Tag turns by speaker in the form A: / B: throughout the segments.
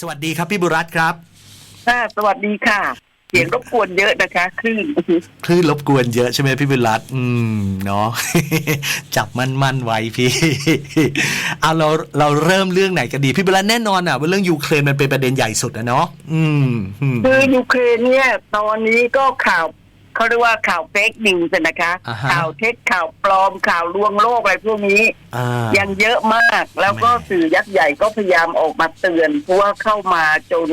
A: สวัสดีครับพี่บุรัตครับ
B: ค่ะสวัสดีค่ะ เสียงรบกวนเยอะนะคะคลื่น
A: คลื่นรบกวนเยอะใช่ไหมพี่บุรัตอืมเนาะจับมันมันๆไว้พี่เอาเราเราเริ่มเรื่องไหนกันดี พี่บุรัตแน่นอนอะว่าเรื่องยูเครนมันเป็นประเด็นใหญ่สุดนะเนาะอืมอืม
B: คือยูเครนเนี่ย ตอนนี้ก็ข่าว เขาเรียกว่าข่าวเฟกนิวส์นะคะ
A: อ่าฮะ
B: ข่าวเท็จข่าวปลอมข่าวลวงโลกอะไรพวกนี้
A: อ่า
B: ยังเยอะมาก แล้วก็
A: แม่
B: สื่อยักษ์ใหญ่ก็พยายามออกมาเตือนเพราะว่าเข้ามาจน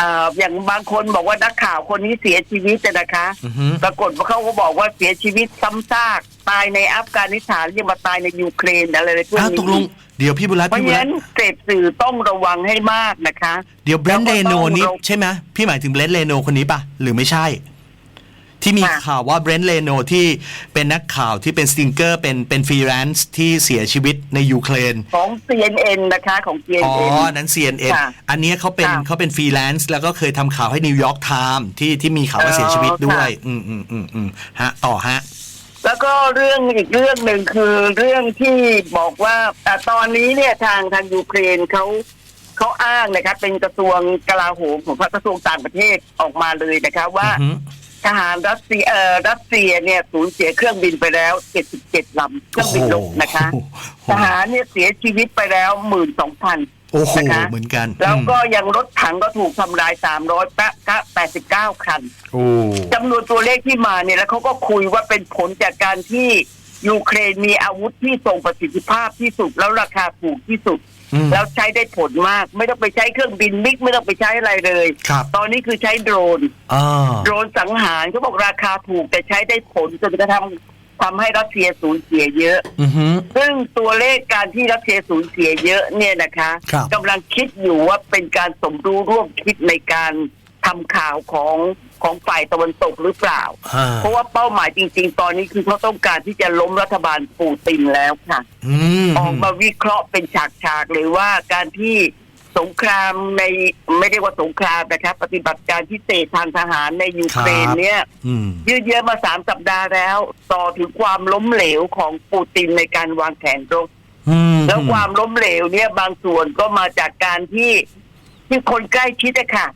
B: อ่าอย่างบางคนบอกว่านักข่าวคนนี้เสียชีวิตอะนะคะ
A: อือฮึ
B: ปรากฏว่าเขาก็บอกว่าเสียชีวิตซ้ำซาก ตายในอัฟกานิสถานยังมาตายในยูเครนอะไรพวก
A: อ้าว
B: นี้
A: ตกลงเดี๋ยวพี่บุรัต
B: เพราะ
A: พี่บุ
B: ฉะ
A: รั
B: นั้
A: ต
B: นเสพสื่อต้องระวังให้มากนะคะ
A: เดี๋ยวเบรนด์
B: แล้
A: เร
B: วก็
A: โน
B: ต้อง
A: นี่
B: รบ
A: ใช่ไหมพี่หมายถึงเบรนด์เรโนคนนี้ปะหรือไม่ใช่ ที่มี
B: ค่ะ
A: ข่าวว่าเบรนด์เรโนที่เป็นนักข่าวที่เป็นสติงเกอร์เป็นเป็นฟรีแลนซ์ที่เสียชีวิตในยูเครน
B: ของ CNN นะคะของ
A: อ๋อ
B: CNN
A: นั้น CNN
B: ค่ะ
A: อันเนี้ยเขาเป็น
B: ค่ะ
A: เขาเป็นฟรีแลนซ์แล้วก็เคยทำข่าวให้นิวยอร์กไทม์ที่ที่มีข่าวว่าเสียชีวิตด้วย
B: อ๋อค่ะ
A: อืมอืมอืมอืมฮะ ต่อฮะ
B: แล้วก็เรื่องอีกเรื่องหนึ่งคือเรื่องที่บอกว่าแต่ตอนนี้เนี่ยทางทางยูเครนเขาเขาอ้างนะคะเป็นกระทรวงกลาโหมของกระทรวงต่างประเทศออกมาเลยนะคะว่า
A: อือฮึ
B: ทหารรัสเซียเอ่อรัสเซียเนี่ยสูญเสียเครื่องบินไปแล้ว 77ลำเครื่องบินรบนะคะ
A: โอ้โห
B: ทหารเนี่ยเสียชีวิตไปแล้ว 12,000
A: โอ้โห
B: นะคะ
A: เหมือนกัน
B: แล้วก็
A: อืม
B: ยังรถถังก็ถูกทำลาย 389 คัน
A: โอ้
B: จำนวนตัวเลขที่มาเนี่ยแล้วเขาก็คุยว่าเป็นผลจากการที่ยูเครนมีอาวุธที่ทรงประสิทธิภาพที่สุดแล้วราคาถูกที่สุด
A: อืม
B: แล้วใช้ได้ผลมาก ไม่ต้องไปใช้เครื่องบินมิกไม่ต้องไปใช้อะไรเลย
A: ครับ
B: ตอนนี้คือใช้โดรน
A: อ่า
B: โดรนสังหารเขาบอกราคาถูกแต่ใช้ได้ผลจนกระทั่งทำให้รัสเซียสูญเสียเยอะ
A: อือฮึ
B: ซึ่งตัวเลขการที่รัสเซียสูญเสียเยอะเนี่ยนะคะ
A: ครับ
B: กำลังคิดอยู่ว่าเป็นการสมรู้ร่วมคิดในการ ทำข่าวของของฝ่ายตะวันตกหรือเปล่า
A: อ่า
B: เพราะว่าเป้าหมายจริง ๆ ตอนนี้คือเขาต้องการที่จะล้มรัฐบาลปูตินแล้วค่ะ
A: อืม
B: ออกมาวิเคราะห์เป็นฉากๆเลยว่าการที่สงครามในไม่ได้ว่าสงครามนะครับ ปฏิบัติการพิเศษทางทหารในยูเครนเนี่ย
A: อืม
B: ยืดเยื้อมาสามสัปดาห์แล้ว ต่อถึงความล้มเหลวของปูตินในการวางแผนรบ
A: อืม
B: แล้วความล้มเหลวเนี่ยบางส่วนก็มาจากการที่ที่คนใกล้ชิดอะค่ะ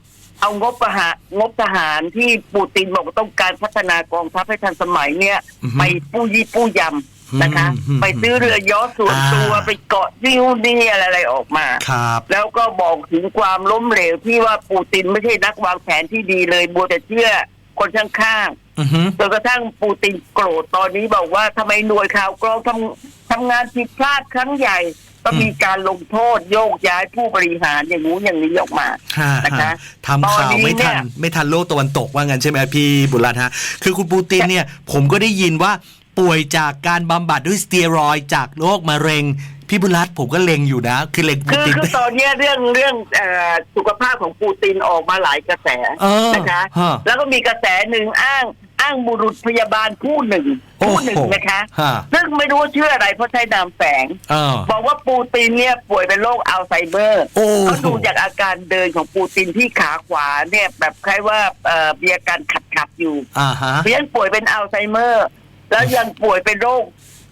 B: เอางบประหางบทหารที่ปูตินบอกว่าต้องการพัฒนากองทัพให้ทันสมัยเนี่ย
A: อือฮึ
B: ไปปู้ยี่ปู้ยำนะคะ
A: อืม
B: ไปซื้อเรือยอชต์ส่วนตัว
A: อ่า
B: ไปเกาะซิวนี่อะไรอะไรออกมา
A: ครับ
B: แล้วก็บอกถึงความล้มเหลวที่ว่าปูตินไม่ใช่นักวางแผนที่ดีเลยบัวแต่เชื่อคนข้างๆ
A: อือฮึ
B: จนกระทั่งปูตินโกรธตอนนี้บอกว่าทำไมหน่วยข่าวกรองทำทำงานผิดพลาดครั้งใหญ่ ก็มีการลงโทษโยกย้ายผู้บริหารอย่างนู้นอย่างนี้ออกมา
A: ฮะ
B: นะคะ
A: ฮะทำข่าวไม่
B: ตอนนี้เนี่
A: ทัน
B: ย
A: ไม่ทันโลกตะวันตกว่างั้นใช่ไหมพี่บุรัตฮะ คือคุณปูตินเนี่ย ผมก็ได้ยินว่าป่วยจากการบำบัดด้วยสเตียรอยด์จากโรคมะเร็งพี่บุรัตผมก็เล็งอยู่นะ คือเล็งปู
B: คือ
A: ติน
B: คือตอนเนี้ยเรื่องเรื่องเอ่อสุขภาพของปูตินออกมาหลายกระแส
A: เออ
B: นะคะ
A: ฮะ
B: แล้วก็มีกระแสหนึ่งอ้าง อ้างบุรุษพยาบาลผู้หนึ่ง
A: โอ้
B: ผู้
A: โห
B: หนึ่งนะคะ
A: ฮะ
B: ซึ่งไม่รู้ว่าชื่ออะไรเพราะใช้นามแฝง
A: เออ
B: บอกว่าปูตินเนี่ยป่วยเป็นโรคอัลไซเมอร์
A: โอ้
B: เขาดูจากอาการเดินของปูตินที่ขาขวาเนี่ยแบบคล้ายว่าเอ่อมีอาการขัดขัดๆอยู่
A: อ่าฮะ
B: เพียนป่วยเป็นอัลไซเมอร์ แล้วยังป่วยเป็นโรค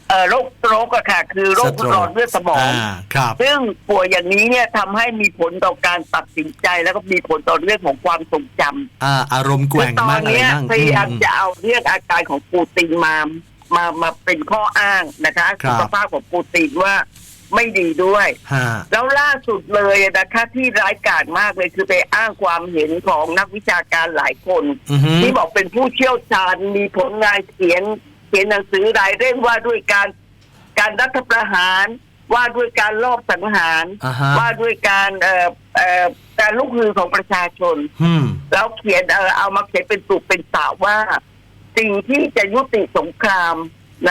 B: เอ่อโรคสโตรกอะค่ะ คือโรค
A: สโตรก
B: หลอดเลือดสมอง
A: อ่าครับ
B: ซึ่งป่วยอย่างนี้เนี่ยทำให้มีผลต่อการตัดสินใจ แล้วก็มีผลต่อเรื่องของความทรงจำ
A: อ่าอารมณ์แก
B: คือ
A: ว่ง
B: ตอ
A: มานกอะไร
B: เนี้ย
A: มั่ง
B: พยายาม
A: อืม
B: จะเอาเรื่องอาการของปูตินมามามาเป็นข้ออ้างนะคะ
A: ครับ
B: สุขภาพของปูตินว่าไม่ดีด้วย
A: ฮะ
B: แล้วล่าสุดเลยนะคะที่ร้ายกาจมากเลยคือไปอ้างความเห็นของนักวิชาการหลายคน
A: อือฮึ
B: ที่บอกเป็นผู้เชี่ยวชาญมีผลงานเขียน เขียนหนังสือรายเร่งว่าด้วยการการรัฐประหารว่าด้วยการลอบสังหาร
A: อ่าฮะ
B: ว่าด้วยการเอ่อเอ่อการลุกฮือของประชาชน
A: อืม
B: แล้วเขียนเออเอามาเขียนเป็นตุกเป็นสาวว่า สิ่งที่จะยุติสงครามใน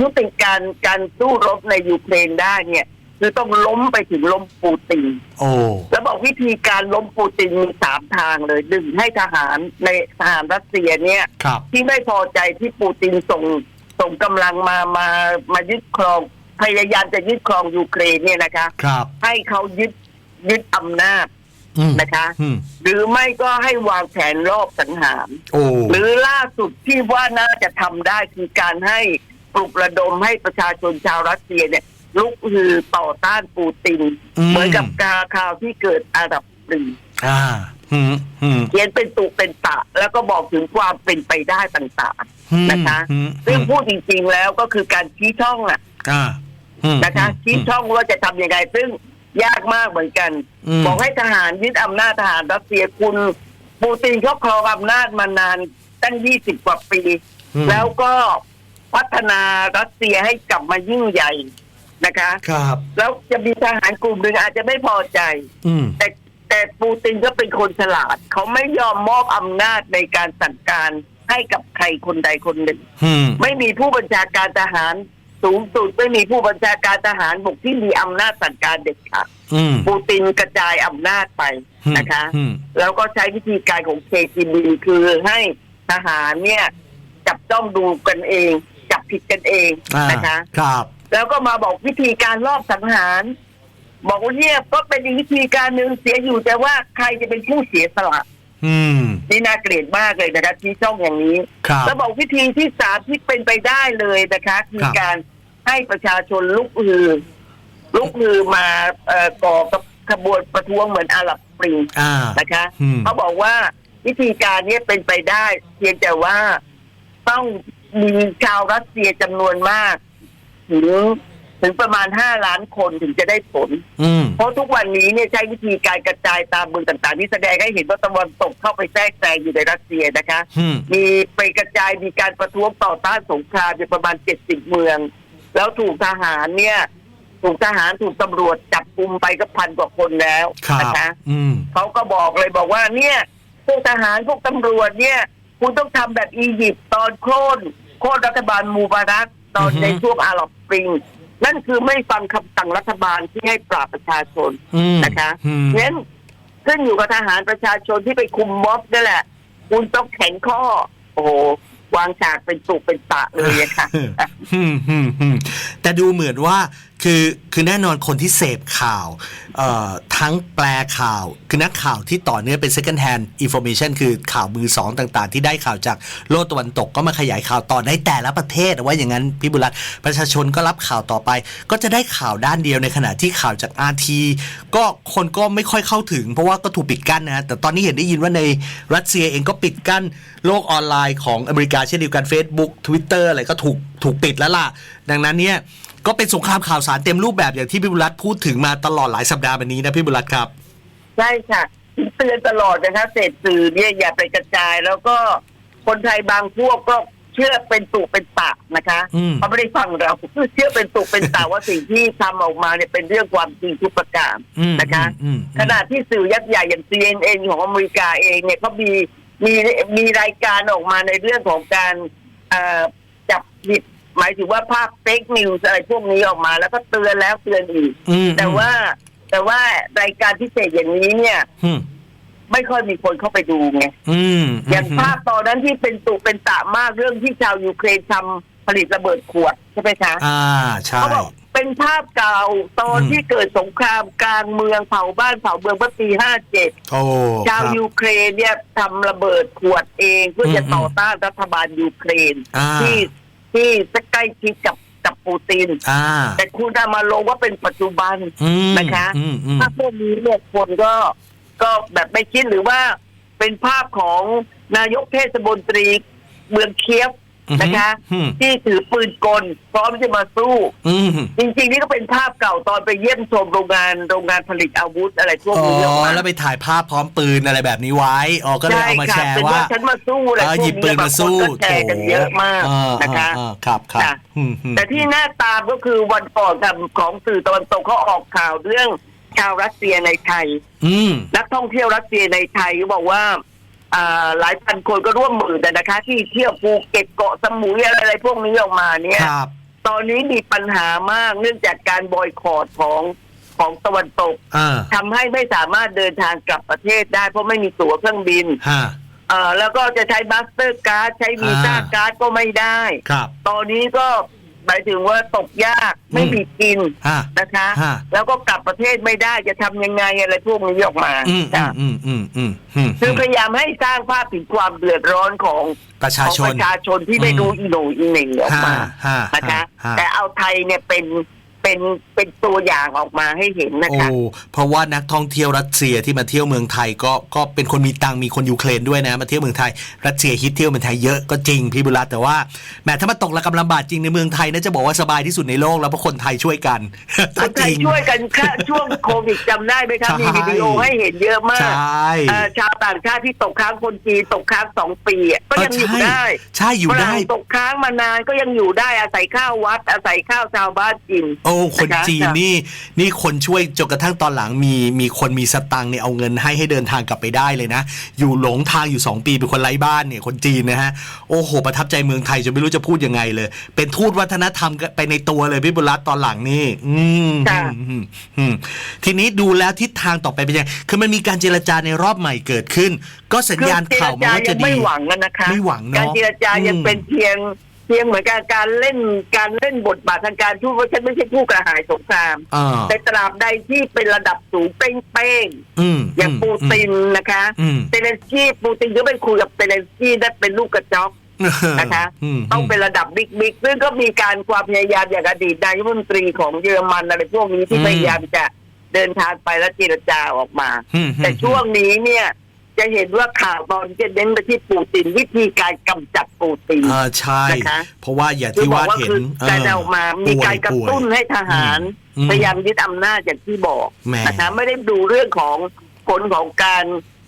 B: ยุติการการสู้รบในยูเครนได้เนี่ย คือต้องล้มไปถึงล้มปูติน
A: โอ้
B: แล้วบอกวิธีการล้มปูตินมีสามทางเลยหนึ่งให้ทหารในทหารรัสเซียเนี่ย
A: ครับ
B: ที่ไม่พอใจที่ปูตินส่งส่งกำลังมามามายึดครองพยายามจะยึดครองยูเครนเนี่ยนะคะ
A: ครับ
B: ให้เขายึดยึดอำนาจ
A: อืม
B: นะคะ
A: อืม
B: หรือไม่ก็ให้วางแผนรอบสังหาร
A: โอ้
B: หรือล่าสุดที่ว่าน่าจะทำได้คือการให้ปลุกระดมให้ประชาชนชาวรัสเซียเนี่ย ลุกฮือต่อต้านปูติน
A: อืม
B: เหมือนกับกาข่าวที่เกิดอาดับปรี
A: อ่าอืมอืม
B: เขียนเป็นตุเป็นตะ แล้วก็บอกถึงความเป็นไปได้ต่าง
A: อืม
B: นะคะ
A: อืม
B: ๆซึ่งพูดจริง ๆ แล้วก็คือการชี้ช่องอะ
A: อ่าอืม
B: นะคะชี้ช่องว่าจะทำยังไงซึ่งยากมากเหมือนกัน
A: ม
B: บอกให้ทหารยึดอำนาจทหารรัสเซียคุณปูตินเขาครองอำนาจมานานตั้งยี่สิบกว่าปี
A: อืม
B: แล้วก็พัฒนารัสเซียให้กลับมายิ่งใหญ่ นะคะ
A: ครับ
B: แล้วจะมีทหารกลุ่มหนึ่งอาจจะไม่พอใจ
A: อืม
B: แต่แต่ปูตินก็เป็นคนฉลาด เขาไม่ยอมมอบอำนาจในการสั่งการให้กับใครคนใดคนหนึ่ง
A: อืม
B: ไม่มีผู้บัญชาการทหารสูงสุดไม่มีผู้บัญชาการทหารบกที่มีอำนาจสั่งการเด็ดขาด
A: อืม
B: ปูตินกระจายอำนาจไปนะคะ
A: อืม
B: แล้วก็ใช้วิธีการของ KGB คือให้ทหารเนี่ย จับจ้องดูกันเอง จับผิดกันเอง
A: อ่า
B: นะคะ
A: ครับ
B: แล้วก็มาบอกวิธีการลอบสังหาร บอกว่าเนี่ยก็เป็นอีกวิธีการหนึ่งเสียอยู่แต่ว่าใครจะเป็นผู้เสียสละ
A: อืม
B: นี่น่าเกลียดมากเลยนะคะที่ช่องอย่างนี้
A: ครับ
B: แล้วบอกวิธีที่สามที่เป็นไปได้เลยนะคะคือ
A: ครับ
B: การให้ประชาชนลุกฮือ ลุกฮือมาเอ่อก่อกับขบวนประท้วงเหมือนอาหรับสปริง
A: อ่า
B: นะคะ
A: อืม
B: เขาบอกว่าวิธีการนี้เป็นไปได้ เพียงแต่ว่าต้องมีชาวรัสเซียจำนวนมาก ถึงถึงประมาณห้าล้านคนถึงจะได้ผล
A: อืม
B: เพราะทุกวันนี้เนี่ยใช้วิธีการกระจายตามเมืองต่าง ๆ ที่แสดงให้เห็นว่าตะวันตกเข้าไปแทรกแซงอยู่ในรัสเซียนะคะ
A: อืม
B: มีไปกระจายมีการประท้วงต่อต้านสงครามอยู่ประมาณเจ็ดสิบเมือง แล้วถูกทหารเนี่ย ถูกทหารถูกตำรวจจับกุมไปก็พันกว่าคนแล้ว
A: ครับ
B: นะคะ
A: อืม
B: เขาก็บอกเลยบอกว่าเนี่ยพวกทหารพวกตำรวจเนี่ย คุณต้องทำแบบอียิปต์ตอนโค่นโค่นรัฐบาลมูบารัก ตอน
A: อือฮึ
B: ในช่วงอาหรับสปริง นั่นคือไม่ฟังคำสั่งรัฐบาลที่ให้ปราบประชาชน
A: อืม
B: นะคะ
A: อืม
B: เน้นขึ้นอยู่กับทหารประชาชนที่ไปคุมม็อบนั่นแหละ คุณต้องแข็งข้อ โอ้โหวางฉากเป็นตุเป็นตะเลยอะค่ะ
A: อืมอืมอืมแต่ดูเหมือนว่า คือคือแน่นอนคนที่เสพข่าวทั้งแปลข่าว คือนักข่าวที่ต่อเนื่องเป็น second hand information คือข่าวมือสองต่างๆ ที่ได้ข่าวจากโลกตะวันตกก็มาขยายข่าวต่อในแต่ละประเทศว่าอย่างนั้นพี่บุรัตประชาชนก็รับข่าวต่อไป ก็จะได้ข่าวด้านเดียวในขณะที่ข่าวจาก RT ก็คนก็ไม่ค่อยเข้าถึง เพราะว่าก็ถูกปิดกั้นนะฮะแต่ตอนนี้เห็นได้ยินว่าในรัสเซียเองก็ปิดกั้นโลกออนไลน์ของอเมริกาเช่นเดียวกัน Facebook Twitter อะไรก็ถูกถูกปิดแล้วล่ะ ดังนั้นเนี่ย ก็เป็นสงครามข่าวสารเต็มรูปแบบอย่างที่พี่บุรัตน์พูดถึงมาตลอดหลายสัปดาห์แบบนี้นะพี่บุรัตน์ครับ
B: ใช่ค่ะเตือนตลอดนะคะเสพสื่อเนี่ยอย่าไปกระจาย แล้วก็คนไทยบางพวกก็เชื่อเป็นตุเป็นตะนะคะ
A: อืม
B: เขาไม่ได้ฟังเราเชื่อเป็นตุเป็นตะว่าสิ่งที่ทำออกมาเนี่ยเป็นเรื่องความจริงทุกประการ
A: อืม
B: นะคะ
A: อืมอืม
B: ขณะที่สื่อยักษ์ใหญ่อย่าง CNN ของอเมริกาเองเนี่ยเขามีมีมีรายการออกมาในเรื่องของการเอ่อจับผิด หมายถึงว่าภาพเฟกนิวส์อะไรพวกนี้ออกมา แล้วก็เตือนแล้วเตือนอีก
A: อืม
B: แต่ว่า แต่ว่ารายการพิเศษอย่างนี้เนี่ย
A: อืม
B: ไม่ค่อยมีคนเข้าไปดูไง
A: อืม
B: อย่างภาพตอนนั้นที่เป็นตุเป็นตะมากเรื่องที่ชาวยูเครนทำผลิตระเบิดขวดใช่ไหมคะ
A: อ่าใช่
B: เขาบอกเป็นภาพเก่าตอน
A: อืม
B: ที่เกิดสงครามกลางเมืองเผาบ้านเผาเมืองเมื่อปีห้าเจ็ด
A: โอ้
B: ชาว
A: ครับ
B: ยูเครนเนี่ยทำระเบิดขวดเองเพื่อจะ
A: อืม
B: ต่อต้านรัฐบาลยูเครน
A: อ่า
B: ที่ ที่ใกล้ชิดกับกับปูติน
A: อ่า
B: แต่คุณเอามาลงว่าเป็นปัจจุบัน
A: อืม
B: นะคะ
A: อืมอืม
B: ภาพพวกนี้เนี่ยคนก็ก็แบบไม่คิดหรือว่าเป็นภาพของนายกเทศมนตรีเมืองเคียฟ นะคะ
A: อืม
B: ที่ถือปืนกลพร้อมจะมาสู้
A: อืม
B: จริงๆ นี่ก็เป็นภาพเก่าตอนไปเยี่ยมชมโรงงานโรงงานผลิตอาวุธอะไรพวก
A: อ๋
B: นี้ออก
A: อ
B: มา
A: แล้วไปถ่ายภาพพร้อมปืนอะไรแบบนี้ไว้อ๋อก็เลย
B: ใช่
A: เอามา
B: ค่ะ
A: แชร์
B: เป็น
A: ว่า
B: ว่าฉันมาสู้อะไร
A: เออ
B: พวก
A: หยิบปืนมาสู้
B: บงคนก็แชร์กันเยอะมาก
A: อ่า
B: นะคะ
A: อ่าครับครับ
B: ค่ะ
A: อืมอืม
B: แต่ที่น่าตามก็คือวันก่อนกับของสื่อตะวันตกเขาออกข่าวเรื่องชาวรัสเซียในไทย
A: อืม
B: นักท่องเที่ยวรัสเซียในไทยก็บอกว่าอ่า หลายพันคนก็ร่วมมือแต่นะคะ ที่เที่ยวภูเก็ตเกาะสมุยอะไรอะไรพวกนี้ออกมาเนี่ย
A: ครับ
B: ตอนนี้มีปัญหามากเนื่องจากการบอยคอรดของของตะวันตก
A: อ่า
B: ทำให้ไม่สามารถเดินทางกลับประเทศได้เพราะไม่มีตั๋วเครื่องบิน
A: ฮะ
B: เอ่อแล้วก็จะใช้บัสเตอร์การ์ดใช้วีซ่า
A: อ่า
B: การ์ดก็ไม่ได้
A: ครับ
B: ตอนนี้ก็ หมายถึงว่าตกยากไม่
A: อืม
B: มีกิน
A: ฮะ
B: นะคะ
A: ฮะ
B: แล้วก็กลับประเทศไม่ได้จะทำยังไงอะไรพวกนี้ออกมา
A: อืมอื
B: จ้ะ
A: มอืมอืมอืมอืม
B: คือพยายามให้สร้างภาพถึงความเดือดร้อนของ
A: ประชา
B: ของ
A: ช
B: ป
A: น
B: ระชาชนที่ไม่
A: อืม
B: รู้อีโหนอีเหน่งออกมา
A: ฮะ
B: นะคะ
A: ฮะ
B: แต่เอาไทยเนี่ยเป็นเป็น เป็นตัวอย่างออกมาให้เห็นนะ
A: โอ้
B: คะ
A: เพราะว่านักท่องเที่ยวรัสเซียที่มาเที่ยวเมืองไทยก็ก็เป็นคนมีตังค์มีคนยูเครนด้วยนะมาเที่ยวเมืองไทย รัสเซียฮิตเที่ยวเมืองไทยเยอะก็จริงพี่บุรัตแต่ว่าแหมถ้ามาตกระกำลำบากจริงในเมืองไทยน่าจะบอกว่าสบายที่สุดในโลกแล้วเพราะคนไทยช่วยกัน
B: คนไท
A: จ
B: ย
A: ริง
B: ช่วยกันค่ะช่วงโควิดจำได้ไหมครับ
A: ใช่
B: มีวิดีโอให้เห็นเยอะมา
A: ใช
B: ก่เอ่อชาวต่างชาติที่ตกค้างคนจีนตกค้างสองปีอะก็ยังอยู่
A: เใช่
B: ได้
A: ใช่อยู่
B: ฝ
A: ได้
B: รั่งตกค้างมานานก็ยังอยู่ได้อาศัยข้าววัดอาศัยข้าวชาวบ้านกิน
A: โอ้คน
B: นะคะ
A: จีน
B: ค่ะ
A: นี่นี่คนช่วยจนกระทั่งตอนหลังมีมีคนมีสตังค์เนี่ยเอาเงินให้ให้เดินทางกลับไปได้เลยนะ อยู่หลงทางอยู่ 2 ปีเป็นคนไร้บ้านเนี่ยคนจีนนะฮะโอ้โห ประทับใจเมืองไทยจนไม่รู้จะพูดยังไงเลย เป็นทูตวัฒนธรรมไปในตัวเลยพี่บุรัตตอนหลังนี่ อืม
B: ค่ะ
A: อืมอืมทีนี้ดูแล้วทิศทางต่อไปเป็นยังไงคือมันมีการเจรจาในรอบใหม่เกิดขึ้น ก็สัญ
B: คือ
A: ญาณ
B: เจร
A: ข่าวมา
B: จา
A: ว่า
B: ยั
A: จะ
B: ง
A: ดี
B: ไม่หวังกันนะคะ
A: ไม่หวังเนอะ
B: การเจรจายัง
A: อืม
B: เป็นเพียงเพียงเหมือนกับการเล่นการเล่นบทบาททางการทูตว่าฉันไม่ใช่ผู้กระหายสงคราม
A: อ่า
B: แต่ตราบใดที่เป็นระดับสูงเป้ง
A: อืม
B: ๆอย่างปูตินนะคะ
A: อืม
B: เซเลนสกี้ปูตินก็ไปคุยกับเซเลนสกี้ได้เป็นลูกกระจอก นะคะ
A: ม
B: ต้องเป็นระดับบิ๊กบิ๊กซึ่งก็มีการความพยายามอย่างอดีตนายกรัฐมนตรีของเยอรมันอะไรพวกนี้ที่
A: อืม
B: พยายามจะเดินทางไปแล้วเจรจาออกมา
A: อืม
B: แต่ช่วงนี้เนี่ย จะเห็นว่าข่าวตอนจะเน้นไปที่ปูตินวิธีการกำจัดปูติน
A: อ่าใช่
B: นะคะ
A: เพราะว่าอย่าง
B: คือ
A: ที่
B: บอ
A: ว่าก
B: ว่า
A: เห็น
B: คือการ
A: เออ
B: ออกมามีการกระตุ้นให้ทหาร
A: อืม
B: พยายามยึดอำนาจอย่างที่บอก
A: แหม
B: นะคะไม่ได้ดูเรื่องของผลของการ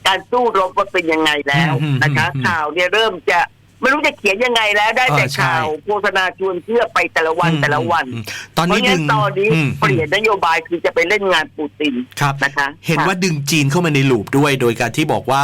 B: การสู้รบว่าเป็นยังไงแล้ว
A: อืม
B: นะคะ
A: อืม
B: ข่าวเนี่ยเริ่มจะ ไม่รู้จะเขียนยังไงแล้วได้แต่
A: เออใช่
B: ข่าวโฆษณาชวนเชื่อไปแต่ละวัน
A: อืม
B: แต่ละวัน
A: อืมตอน
B: เพราะ
A: นี้ดึ
B: งั้
A: ง
B: นตอนนี้
A: อืม
B: เปลี่ยนนโยบายคือจะไปเล่นงานปูติน
A: ครับ
B: นะคะ
A: เห็นว่าดึงจีนเข้ามาในลูปด้วย โดยการที่บอกว่า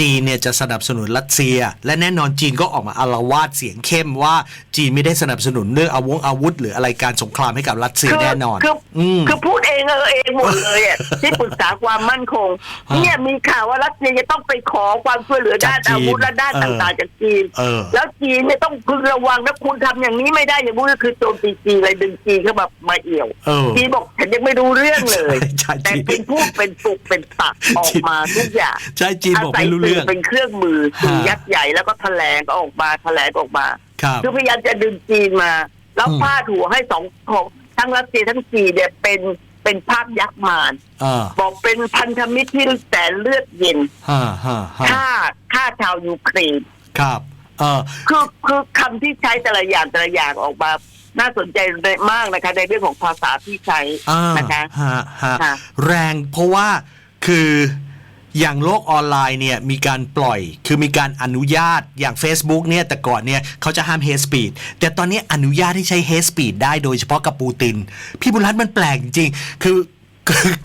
A: จีนเนี่ยจะสนับสนุนรัสเซีย และแน่นอนจีนก็ออกมาอาละวาดเสียงเข้มว่าจีนไม่ได้สนับสนุนเรื่องอาวงอาวุธ หรืออะไรการสงครามให้กับรัสเซีย
B: คือ
A: แน่นอน
B: คือ
A: อืม
B: คือพูดเองเออเองหมดเลยอะที่ปรึกษาความมั่นคง
A: ฮะ
B: เนี่ยมีข่าวว่ารัสเซียจะต้องไปขอความช่วยเหลือด้าน
A: จากจีน
B: อาวุธและด้าน
A: เออ
B: ต่างๆจากจีน
A: เออ
B: แล้วจีนเนี่ยต้องพึงระวังนะคุณทำอย่างนี้ไม่ได้อย่างนี้ก็คือโจมตีจีนอะไรดึงจีนเข้ามามาเอี่ยว
A: เออ
B: จีนบอกฉันยังไม่รู้เรื่องเลย
A: ใช่
B: แต่
A: จีน
B: เป็นผู้เป็นปุกเป็นตักออกมาทุกอย่าง
A: ใช่จีนบอกไม่รู้เรื่องา
B: ศัยสื่เป็นเครื่องมือสื่อ
A: ฮะ
B: ยักษ์ใหญ่แล้วก็แถลงออกมาแถลงออกมา
A: ครับ
B: คือพยายามจะดึงจีนมาแล้ว
A: อืม
B: พาดหัวให้สองของทั้งรัสเซียทั้งจีนเนี่ยเป็นเป็นภาพยักษ์มาร
A: อ่า
B: บอกเป็นพันธมิตรที่แสนเลือดเย็น
A: ฮ่าฮ่าฮ่า
B: ฆ่าฆ่าชาวยูเครน
A: ครับเออ
B: คือคือคำที่ใช้แต่ละอย่างแต่ละอย่างออกมาน่าสนใจมากนะคะ ในเรื่องของภาษาที่ใช้
A: อ่า
B: นะคะ
A: ฮะฮะ
B: ค่ะ
A: แรงเพราะว่าคือ อย่างโลกออนไลน์เนี่ยมีการปล่อยคือมีการอนุญาตอย่าง Facebook เนี่ยแต่ก่อนเนี่ยเขาจะห้าม h a t e speed แต่ตอนนี้อนุญาตให้ใช้ h a t e speed ได้โดยเฉพาะกับปูติน พี่บุรัตน์มันแปลกจริงคือ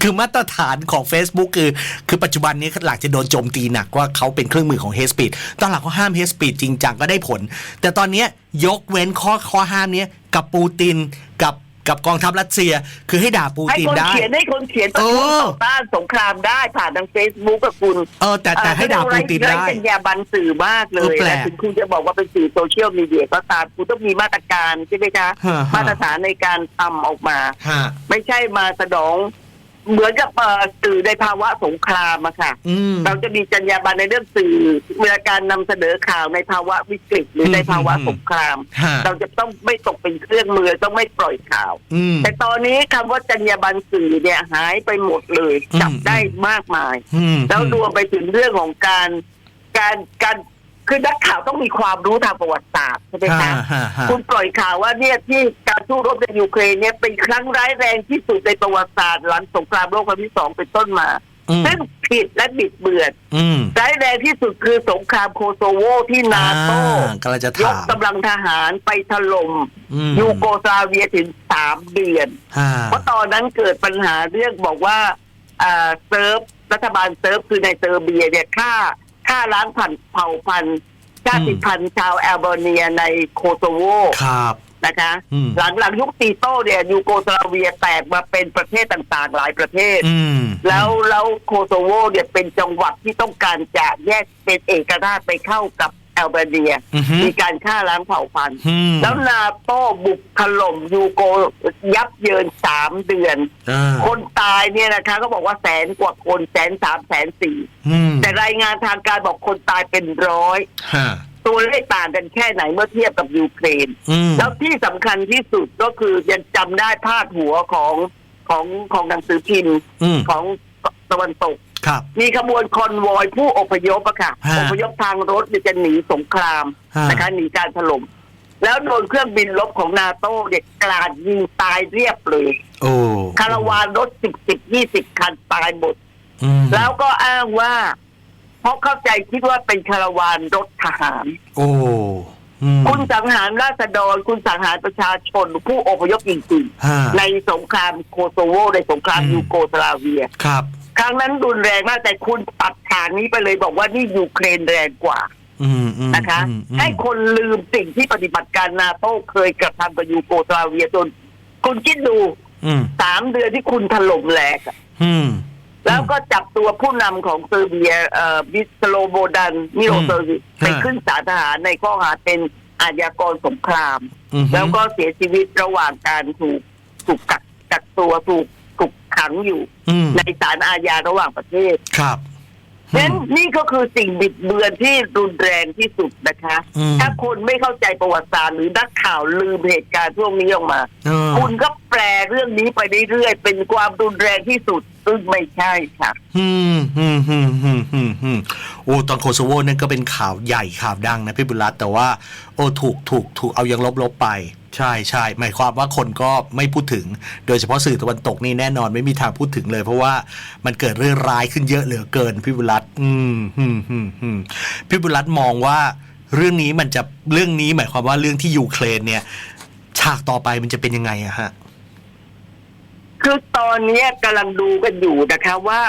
A: คือมาตรฐานของ Facebook คือ คือปัจจุบันนี้หลักจะโดนโจมตีหนักว่าเขาเป็นเครื่องมือของ h a t e speed ตอนหลังเขาห้าม h a t e speed จริงจังก็ได้ผล แต่ตอนนี้ยกเว้นข้อข้อห้ามนี้กับปูตินกับ กับกองทัพรัสเซีย คือให้ด่าปู
B: ให้
A: ติน
B: คน
A: ได้
B: เขียนให้คนเขียนประท้วง
A: เออ
B: ต่อต้านสงครามได้ผ่านทางเฟซบุ๊กกับคุณ
A: เออแต่แต่ให้ด่าปูติน
B: ไร้
A: ได้
B: จรรยาบรรณสื่อมากเล
A: เออยแปลก
B: และถึงคุณจะบอกว่าเป็นสื่อโซเชียลมีเดียก็ตามคุณต้องมีมาตรการใช่ไหมคะ
A: ฮะฮะ
B: มาตรฐานในการทำออกมา
A: ฮะ
B: ไม่ใช่มาสนอง เหมือนกับเอ่อสื่อในภาวะสงครามอะค่ะ
A: อืม
B: เราจะมีจรรยาบรรณในเรื่องสื่อเวลาการนำเสนอข่าวในภาวะวิกฤตหรือในภาวะสงคราม
A: ฮะ
B: เราจะต้องไม่ตกเป็นเครื่องมือต้องไม่ปล่อยข่าว
A: อืม
B: แต่ตอนนี้คำว่าจรรยาบรรณสื่อเนี่ยหายไปหมดเลย
A: อืม
B: จับได้มากมาย
A: อืม
B: แล้วรวมไปถึงเรื่องของการการการคือนักข่าวต้องมีความรู้ทางประวัติศาสตร์ใช่ไหม
A: ฮะ
B: คะ
A: ฮะฮะ
B: คุณปล่อยข่าวว่าเนี่ยที่การ สู้รบในยูเครนเนี่ยเป็นครั้งร้ายแรงที่สุดในประวัติศาสตร์หลังสงครามโลกครั้งที่สองเป็นต้นมา
A: อืม
B: ซึ่งผิดและบิดเบือน
A: อืม
B: ร้ายแรงที่สุดคือสงครามโคโซโวที่นาโต้
A: อ่ากำลังจะ
B: ย
A: ถากม
B: กำลังทหารไปถล่ม
A: อืม
B: ยูโกสลาเวียถึงสามเดือน
A: ฮะ
B: เพราะตอนนั้นเกิดปัญหาเรื่องบอกว่าอ่าเซิร์ฟรัฐบาลเซิร์ฟคือในเซอร์เบียเนี่ยฆ่าฆ่าล้างพันธุ์เผ่าพันธุ์ชาติพันธุ์ชาวแอลเบเนียในโคโซโว
A: ครับ
B: นะคะ
A: อืม
B: หลังหลังยุคตีโต้เนี่ยยูโกสลาเวียแตกมาเป็นประเทศต่างๆ หลายประเทศ
A: อืม
B: แล้วแล้วโคโซโวเนี่ยเป็นจังหวัดที่ต้องการจะแยกเป็นเอกราชไปเข้ากับแอลเบเนีย
A: อือฮึ
B: มีการฆ่าล้างเผ่าพันธุ์
A: อืม
B: แล้วนาโต้บุกถล่มยูโกยับเยินสามเดือน
A: อ่า
B: คนตายเนี่ยนะคะก็บอกว่าแสนกว่าคนแสนสามแสนสี่
A: อืม
B: แต่รายงานทางการบอกคนตายเป็นร้อย
A: ฮะ
B: ตัวเลขต่างกันแค่ไหนเมื่อเทียบกับยูเครน
A: อืม
B: แล้วที่สำคัญที่สุดก็คือยังจำได้พาดหัวของของของหนังสือพิมพ์
A: อืม
B: ของตะวันตก
A: ครับ
B: มีขบวนคอนวอยผู้อพยพอะค่ะ
A: ฮะ
B: อพยพทางรถเนี่ยจะหนีสงคราม
A: ฮะ
B: นะคะหนีการถล่มแล้วโดนเครื่องบินลบของนาโต้เด็กกราดยิงตายเรียบเลย
A: โอ้
B: คาราวานรถสิบสิบยี่สิบคันตายหมด
A: อืม
B: แล้วก็อ้างว่า เพราะเข้าใจคิดว่าเป็นคาราวานรถทหาร
A: โอ้อืม
B: คุณสังหารราษฎรคุณสังหารประชาชนผู้อพยพจริง
A: ฮะ
B: ๆในสงครามโคโซโวในสงคราม
A: อืม
B: ยูโกสลาเวีย
A: ครับ
B: ครั้งนั้นรุนแรงมากแต่คุณตัดฉากนี้ไปเลยบอกว่านี่ยูเครนแรงกว่า
A: อืมอืม
B: นะคะ
A: อืมอืม
B: ให้คนลืมสิ่งที่ปฏิบัติการนาโต้เคยกระทำกับยูโกสลาเวียจนคุณคิดดู
A: อืม
B: สามเดือนที่คุณถล่มแหลกอะ
A: อืม
B: แล้วก็จับตัวผู้นำของเซอร์เบียเอ่อบิสโลโบดันมิโลเซอร์วิช
A: อืม
B: ไปขึ้นศาลทหารในข้อหาเป็นอาชญากรสงคราม
A: อืม
B: แล้วก็เสียชีวิตระหว่างการถูกถูกกักกักตัวถูกถูกขังอยู่
A: อืม
B: ในศาลอาญาระหว่างประเทศ
A: ครับ
B: เพราะ ฉะนั้นนี่ก็คือสิ่งบิดเบือนที่รุนแรงที่สุดนะคะ
A: อืม
B: ถ้าคนไม่เข้าใจประวัติศาสตร์หรือนักข่าวลืมเหตุการณ์พวกนี้ออกมา
A: เออ
B: คุณก็แปลเรื่องนี้ไปเรื่อยๆเป็นความรุนแรงที่สุดซึ่งไม่ใช่ค่ะ
A: อืมอืมอืมอืมอืมอืมโอ้ตอนโคโซโวนั่นก็เป็นข่าวใหญ่ข่าวดังนะพี่บุญรัตน์แต่ว่า โอ้ถูกถูกถูกเอายังลบลบไป ใช่ใช่หมายความว่าคนก็ไม่พูดถึง โดยเฉพาะสื่อตะวันตกนี่แน่นอนไม่มีทางพูดถึงเลย เพราะว่ามันเกิดเรื่องร้ายขึ้นเยอะเหลือเกินพี่บุญรัตน์อืมอืมอืมอืมพี่บุญรัตน์มองว่าเรื่องนี้มันจะเรื่องนี้หมายความว่าเรื่องที่ยูเครนเนี่ย ฉากต่อไปมันจะเป็นยังไงอะฮะ
B: คือตอนนี้กำลังดูกันอยู่นะคะว่า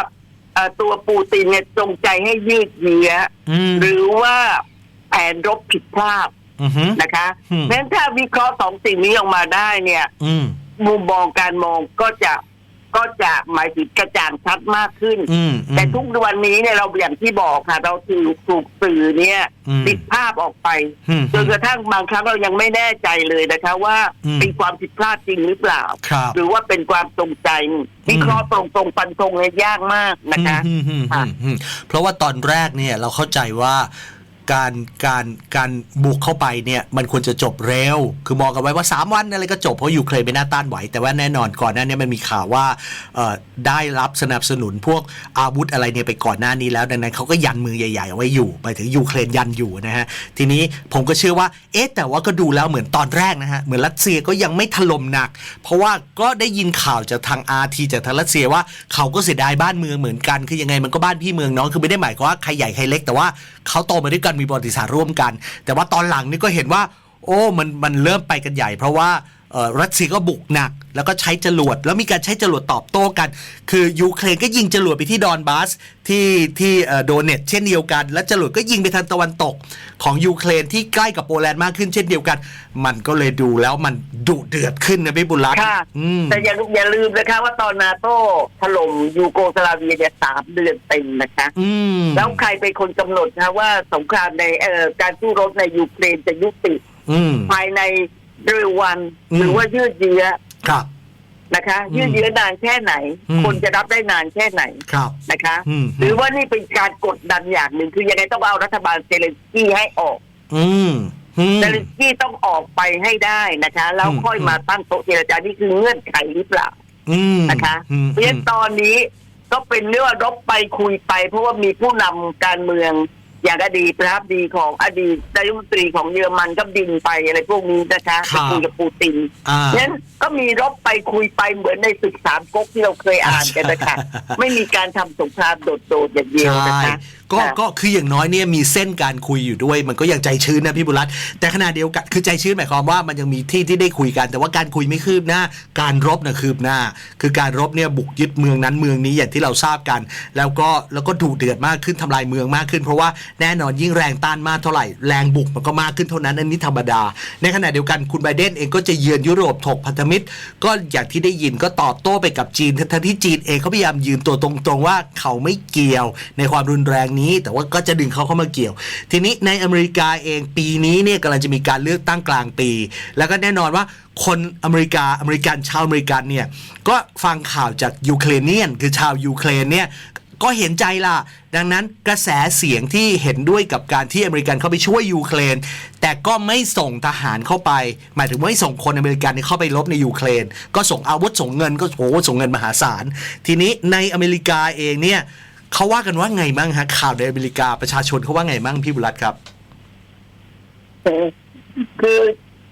B: เอ่อตัวปูตินเนี่ยจงใจให้ยืดเยื้อ
A: อืม
B: หรือว่าแผนรบผิดพลาด
A: อือฮึ
B: นะคะ
A: อืม
B: เพราะฉะนั้นถ้าวิเคราะห์สองสิ่งนี้ออกมาได้เนี่ย
A: อืม
B: มุมมองการมองก็จะก็จะหมายถึงกระจ่างชัดมากขึ้น
A: อืมอืม
B: แต่ทุกวันนี้เนี่ยเราอย่างที่บอกค่ะ เราถูกถูกสื่อเนี่ย
A: อืม
B: ติดภาพออกไป
A: อืม
B: จนกระทั่งบางครั้งเรายังไม่แน่ใจเลยนะคะ ว่า
A: อืม
B: เป็นความผิดพลาดจริงหรือเปล่า
A: ครับ
B: หรือว่าเป็นความจงใจวิเคราะห์ตรงตรงๆฟันธงเนี่ยยากมากนะคะ
A: อืมอืมอืม
B: ค่ะ
A: อืมเพราะว่าตอนแรกเนี่ยเราเข้าใจว่า การการการบุกเข้าไปเนี่ยมันควรจะจบเร็ว คือมองกันไว้ว่า 3 วันอะไรก็จบเพราะยูเครนไม่น่าต้านไหว แต่ว่าแน่นอนก่อนหน้านี้มันมีข่าวว่าได้รับสนับสนุนพวกอาวุธอะไรเนี่ยไปก่อนหน้านี้แล้วดังนั้นเขาก็ยันมือใหญ่ๆเอาไว้อยู่ ไปถึงยูเครนยันอยู่นะฮะทีนี้ผมก็เชื่อว่าเอ๊ะแต่ว่าก็ดูแล้วเหมือนตอนแรกนะฮะเหมือนรัสเซียก็ยังไม่ถล่มหนัก เพราะว่าก็ได้ยินข่าวจากทางอาทีจากทางรัสเซียว่าเขาก็เสียดายบ้านเมืองเหมือนกันคือยังไงมันก็บ้านพี่เมืองน้องคือไม่ได้หมายความว่าใครใหญ่ใครเล็กแต่ว่าเขาโตมาด้วยกันมีประวัติศาสตร์ร่วมกัน แต่ว่าตอนหลังนี่ก็เห็นว่า โอ้มันมันเริ่มไปกันใหญ่ เพราะว่า รัสเซียก็บุกหนัก แล้วก็ใช้จรวด แล้วมีการใช้จรวดตอบโต้กัน คือยูเครนก็ยิงจรวดไปที่ดอนบาสที่ที่เอ่อโดเนตเช่นเดียวกัน และจรวดก็ยิงไปทางตะวันตกของยูเครนที่ใกล้กับโปแลนด์มากขึ้นเช่นเดียวกัน มันก็เลยดูแล้วมันดุเดือดขึ้นนะพี่บุญรัตน์
B: ค่ะ
A: อืม
B: แต่อย่าอย่าลืมนะคะว่าตอนนาโต้ถล่มยูโกสลาเวียเนี่ยสามเดือนเต็มนะคะ
A: อืม
B: แล้วใครเป็นคนกำหนดนะว่าสงครามในเอ่อการสู้รบในยูเครนจะยุติ
A: อืม
B: ภายใน เร็ววัน
A: อืม
B: หรือว่ายืดเยื้อ
A: ครับ
B: นะคะ
A: อืม
B: ยืดเยื้อนานแค่ไหน
A: อืม
B: คนจะรับได้นานแค่ไหน
A: ครับ
B: นะคะ
A: อืม
B: หรือว่านี่เป็นการกดดันอย่างหนึ่งคือยังไงต้องเอารัฐบาลเซเลนสกี้ให้ออก
A: อืมอืม
B: เซเลนสกี้ต้องออกไปให้ได้นะคะ แล้ว
A: อืม
B: ค่อยมาตั้งโต๊ะเจรจานี่คือเงื่อนไขหรือเปล่า
A: อืม
B: นะคะ
A: อืม
B: เพราะฉะนั้นตอนนี้ก็เป็นเรื่องว่ารบไปคุยไป เพราะว่ามีผู้นำการเมือง อย่างอดีตประธานาธิบดีของอดีตนายกรัฐมนตรีของเยอรมันก็บินไปอะไรพวกนี้นะคะไปคุยกับปูติน
A: อ่า
B: เพราะฉะนั้นก็มีรบไปคุยไปเหมือนในศึกสามก๊กที่เราเคยอ่านกันนะคะ
A: ใช่
B: ไม่มีการทำสงครามโดดๆอย่างเดียวนะ
A: ใช่
B: คะ
A: ก็
B: ค่ะ
A: ก็คืออย่างน้อยเนี่ยมีเส้นการคุยอยู่ด้วย มันก็ยังใจชื้นนะพี่บุรัตน์แต่ขณะเดียวกันคือใจชื้นหมายความว่ามันยังมีที่ที่ได้คุยกัน แต่ว่าการคุยไม่คืบหน้า การรบนะคืบหน้า คือการรบเนี่ยบุกยึดเมืองนั้นเมืองนี้อย่างที่เราทราบกัน แล้วก็แล้วก็ดุเดือดมากขึ้นทำลายเมืองมากขึ้น เพราะว่าแน่นอนยิ่งแรงต้านมากเท่าไหร่แรงบุกมันก็มากขึ้นเท่านั้นอันนี้ธรรมดา ในขณะเดียวกันคุณไบเดนเองก็จะเยือนยุโรปถกพันธมิตร ก็อย่างที่ได้ยินก็ตอบโต้ไปกับจีนทั้งๆที่จีนเองเขาพยายามยืนตัวตรงๆว่าเขาไม่เกี่ยวในความรุนแรงนี้ แต่ว่าก็จะดึงเขาเข้ามาเกี่ยว ทีนี้ในอเมริกาเองปีนี้เนี่ยกำลังจะมีการเลือกตั้งกลางปี แล้วก็แน่นอนว่าคนอเมริกาอเมริกันชาวอเมริกันเนี่ยก็ฟังข่าวจากยูเครเนียนคือชาวยูเครนเนี่ยก็เห็นใจล่ะ ดังนั้นกระแสเสียงที่เห็นด้วยกับการที่อเมริกันเข้าไปช่วยยูเครน แต่ก็ไม่ส่งทหารเข้าไป หมายถึงไม่ส่งคนอเมริกันเข้าไปรบในยูเครน ก็ส่งอาวุธส่งเงินก็โอ้โหส่งเงินมหาศาล ทีนี้ในอเมริกาเองเนี่ย เขาว่ากันว่าไงบ้างฮะข่าวในอเมริกาประชาชนเขาว่าไงบ้างพี่บุรัตครับ
B: คือ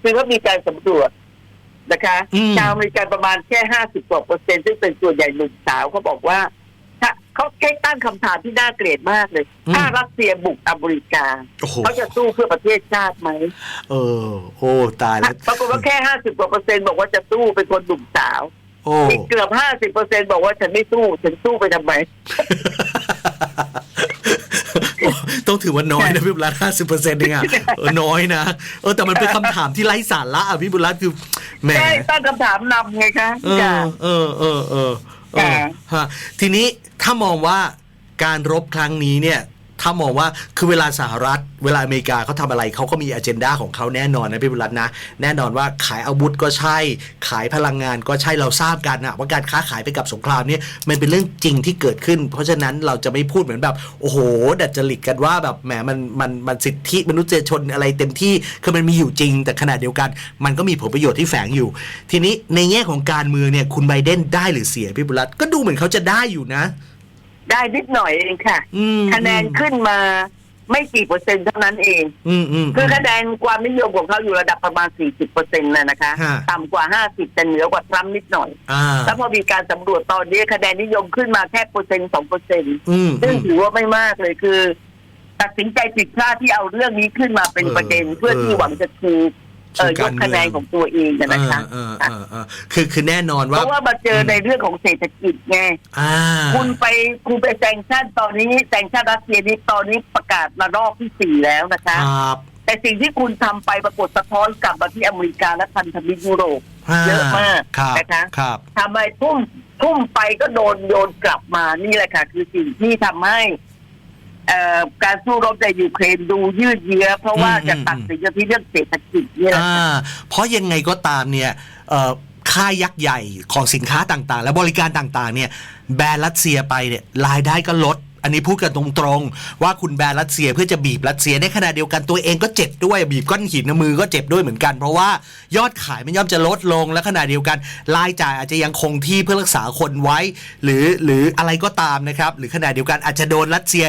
B: คือว่ามีการสำรวจนะคะ
A: อืม
B: ชาวอเมริกันประมาณแค่ห้าสิบกว่าเปอร์เซ็นต์ซึ่งเป็นส่วนใหญ่หนุ่มสาวเขาบอกว่าถ้าเขาแค่ตั้งคำถามที่น่าเกลียดมากเลย ถ้ารัสเซียบุกอเมริกา
A: โอ้โห
B: เขาจะสู้เพื่อประเทศชาติไหม
A: เออโอ้ตายแล้ว
B: ปรากฏว่าแค่ห้าสิบกว่าเปอร์เซ็นต์บอกว่าจะสู้เป็นคนหนุ่มสาว
A: โอ้
B: อีกเกือบห้าสิบเปอร์เซ็นต์บอกว่าฉันไม่สู้ ฉันสู้ไปทำไม
A: ต้องถือว่าน้อยนะพี่บุรัตห้าสิบเปอร์เซ็นต์เองอะเออน้อยนะ เออแต่มันเป็นคำถามที่ไร้สาระอะพี่บุรัตคือแหม
B: ใช่ตั้งคำถามนำไงคะ
A: เอ
B: จ้ะ
A: อเออเออเออเออ
B: ค่ะ
A: ฮะทีนี้ถ้ามองว่าการรบครั้งนี้เนี่ย ถ้ามองว่าคือเวลาสหรัฐ เวลาอเมริกาเขาทำอะไรเขาก็มีอ g e n d a ของเขาแน่นอนนะพี่บุรัตนะแน่นอนว่าขายอาวุธก็ใช่ ขายพลังงานก็ใช่เราทราบกันนะว่าการค้าขายไปกับสงครามนี่มันเป็นเรื่องจริงที่เกิดขึ้น เพราะฉะนั้นเราจะไม่พูดเหมือนแบบโอ้โห ดัดจริตกันว่าแบบแหมมันมันมันสิทธิมนุษยชนอะไรเต็มที่คือมันมีอยู่จริง แต่ขณะเดียวกัน มันก็มีผลประโยชน์ที่แฝงอยู่ ทีนี้ในแง่ของการเมืองเนี่ยคุณไบเดนได้หรือเสียพี่บุรัตก็ดูเหมือนเขาจะได้อยู่นะ
B: ได้นิดหน่อยเองค่ะ
A: อืม
B: คะแนนขึ้นมาไม่กี่เปอร์เซ็นต์เท่านั้นเอง
A: อืมอืม
B: คือคะแนนความนิยมของเขาอยู่ระดับประมาณ 40เปอร์เซ็นต์นะนะคะ
A: ฮะ
B: ต่ำกว่า 50 แต่เหนือกว่าทรัมป์นิดหน่อย
A: อ่า
B: แล้วพอมีการสำรวจตอนนี้คะแนนนิยมขึ้นมาแค่เปอร์เซ็นต์สองเปอร์เซ็นต์
A: อืม
B: ซึ่ง
A: อืม
B: ถือว่าไม่มากเลยคือ ตัดสินใจผิดพลาดที่เอาเรื่องนี้ขึ้นมาเป็น
A: เออ
B: ประเด็นเพื่อ
A: เออ
B: ที่หวังจะถูก เอ่อย
A: ชูการ
B: กคะแนน
A: เมือง
B: ของตัวเองนะนะคะ
A: เออเออเออเออคือคือแน่นอน
B: เพ
A: ว่า
B: ราะว่ามาเจอในเรื่องของเศรษฐกิจไง
A: อ่า
B: คุณไปคุณไปแซงชั่นตอนนี้แซงชั่นรัสเซียนี้ตอนนี้ประกาศระลอกที่สี่แล้วนะคะ
A: ครับ
B: แต่สิ่งที่คุณทำไปปรากฏสะท้อนกลับมาที่อเมริกาและพันธมิตรยุโรป เยอะมาก
A: ครับ
B: นะคะ
A: ครับ
B: ทำไมทุ่มทุ่มไปก็โดนโยนกลับมานี่แหละค่ะ คือสิ่งที่ทำให้เอ่อ การสู้รบในยูเครนดูยืดเยื้อเพราะว่าจะตัดสินกันที่เรื่องเศรษฐกิจ
A: เนี่
B: ย
A: เพราะยังไงก็ตามเนี่ยค่ายักษ์ใหญ่ของสินค้าต่างๆ และบริการต่างๆ เนี่ยแบนรัสเซียไปเนี่ยรายได้ก็ลด อันนี้พูดกันตรงๆ ว่าคุณแบนรัสเซียเพื่อจะบีบรัสเซียในขณะเดียวกันตัวเองก็เจ็บด้วยบีบก้อนหินในมือก็เจ็บด้วยเหมือนกัน เพราะว่ายอดขายมันย่อมจะลดลงและขณะเดียวกันรายจ่ายอาจจะยังคงที่เพื่อรักษาคนไว้ หรือหรืออะไรก็ตามนะครับ หรือขณะเดียวกันอาจจะโดนรัสเซีย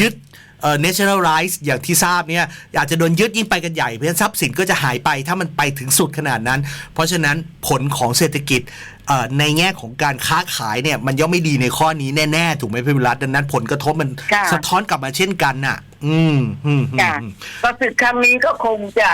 A: ยึดเอ่อ nationalize อย่างที่ทราบเนี่ยอาจจะโดนยึดยิ่งไปกันใหญ่ เพราะฉะนั้นทรัพย์สินก็จะหายไปถ้ามันไปถึงสุดขนาดนั้น เพราะฉะนั้นผลของเศรษฐกิจ ในแง่ของการค้าขายเนี่ย มันย่อมไม่ดีในข้อนี้แน่ๆถูกไหมพี่วิรัตดังนั้นผลกระทบมัน
B: ค่ะ
A: สะท้อนกลับมาเช่นกันน่ะ อืมอืมอืม
B: ค่ะ
A: อืม
B: ก็ศึกครั้งนี้ก็คงจะ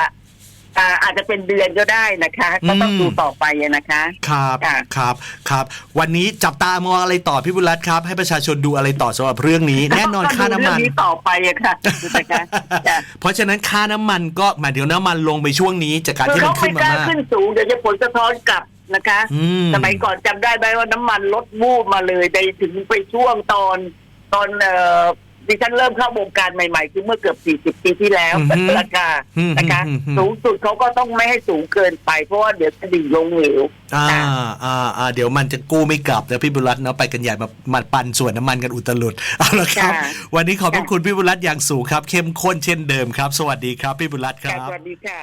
B: อ่าอาจจะเป็นเดือนก็ได้นะคะก็ต้อง
A: อืม
B: ดูต่อไปนะคะ
A: ครับ
B: ค่ะ
A: ครับครับ วันนี้จับตามองอะไรต่อพี่บุรัตครับ ให้ประชาชนดูอะไรต่อสำหรับเรื่องนี้ แน่นอนค่าน้ำมัน
B: ก็ดูเรื่องนี้ต่อไปอะค่ะนะคะจ้ะ
A: เพราะฉะนั้นค่าน้ำมันก็หมายถึงน้ำมันลงไปช่วงนี้จากการ
B: คือ
A: ที่มั
B: เขา
A: นขึ้
B: ไม่
A: น
B: ก
A: มา
B: ล้ามา
A: ก
B: ขึ้นสูงเดี๋ยวจะผลสะท้อนกลับ นะคะ
A: อืม
B: สมัยก่อนจำได้ไหมว่าน้ำมันลดวูบมาเลยไปถึงไปช่วงตอนตอนเอ่อดิฉันเริ่มเข้าวงการใหม่ ๆ คือเมื่อเกือบ 40 ปีที่แล้ว
A: อือฮึ
B: ราคา
A: อืม
B: นะคะ
A: อืมอืม
B: สูงสุดเขาก็ต้องไม่ให้สูงเกินไป เพราะว่าเดี๋ยวจะดิ่งลงเหว
A: อ่า
B: ค่ะ
A: อ่าอ่าเดี๋ยวมันจะกู้ไม่กลับนะพี่บุรัตน์เนาะไปกันใหญ่มามาปันส่วนน้ำมันกันอุตลุดเอาละครับ
B: ค่ะ
A: วันนี้ขอบพระ
B: ค่ะ
A: คุณพี่บุรัตน์อย่างสูงครับ เข้มข้นเช่นเดิมครับ สวัสดีครับพี่บุรัตน์ค
B: ค่ะ
A: รับ
B: สวัสดีค่ะ